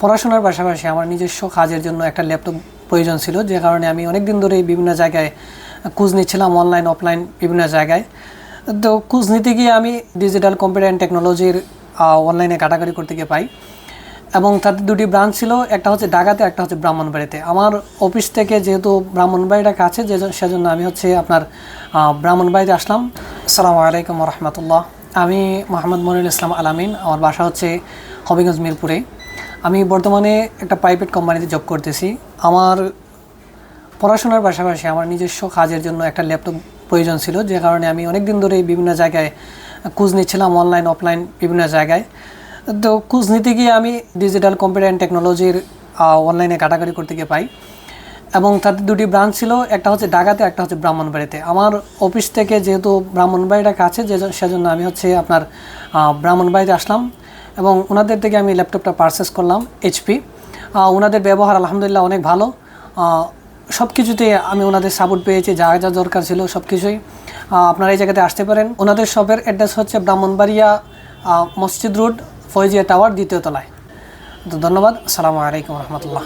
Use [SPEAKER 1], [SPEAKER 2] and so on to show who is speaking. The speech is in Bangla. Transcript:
[SPEAKER 1] পড়াশোনার পাশাপাশি আমার নিজস্ব কাজের জন্য একটা ল্যাপটপ প্রয়োজন ছিল, যে কারণে আমি অনেক দিন ধরেই বিভিন্ন জায়গায় খোঁজ নিচ্ছিলাম অনলাইন অফলাইন বিভিন্ন জায়গায়। তো খোঁজ নিতে গিয়ে আমি ডিজিটাল কম্পিউটার অ্যান্ড টেকনোলজির অনলাইনে কাটাকাটি করতে গিয়ে পাই। এবং তাদের দুটি ব্রাঞ্চ ছিল, একটা হচ্ছে ঢাকাতে, একটা হচ্ছে ব্রাহ্মণবাড়িতে। আমার অফিস থেকে যেহেতু ব্রাহ্মণবাড়িটা কাছে, যে সেজন্য আমি হচ্ছে আপনার ব্রাহ্মণবাড়িতে আসলাম। আসসালামু আলাইকুম রহমতুল্লাহ। আমি মোহাম্মদ মনিরুল ইসলাম আলামিন আমার বাসা হচ্ছে হবিগঞ্জ মিরপুরে। আমি বর্তমানে একটা প্রাইভেট কোম্পানিতে জব করতেছি। আমার পড়াশোনার পাশাপাশি আমার নিজস্ব কাজের জন্য একটা ল্যাপটপ প্রয়োজন ছিল, যে কারণে আমি অনেক দিন ধরেই বিভিন্ন জায়গায় খোঁজ নিচ্ছিলাম অনলাইন অফলাইন বিভিন্ন জায়গায়। তো খোঁজ নিতে গিয়ে আমি ডিজিটাল কম্পিউটার অ্যান্ড টেকনোলজির অনলাইনে কাটাকাটি করতে গিয়ে পাই। এবং তাদের দুটি ব্রাঞ্চ ছিল, একটা হচ্ছে ঢাকাতে, একটা হচ্ছে ব্রাহ্মণবাড়িতে আমার অফিস থেকে যেহেতু ব্রাহ্মণবাড়িটা কাছে, যে সেজন্য আমি হচ্ছে আপনার ব্রাহ্মণবাড়িতে আসলাম। এবং ওনাদের থেকে আমি ল্যাপটপটা পারচেস করলাম এইচপি ওনাদের ব্যবহার আলহামদুলিল্লাহ অনেক ভালো। সব কিছুতে আমি ওনাদের সাপোর্ট পেয়েছি, যা যা দরকার ছিল সব কিছুই আপনারা এই জায়গাতে আসতে পারেন। ওনাদের শপের অ্যাড্রেস হচ্ছে ব্রাহ্মণবাড়িয়া মসজিদ রোড ফৈজিয়া টাওয়ার দ্বিতীয় তলায়। তো ধন্যবাদ। আসসালামু আলাইকুম রহমতুল্লাহ।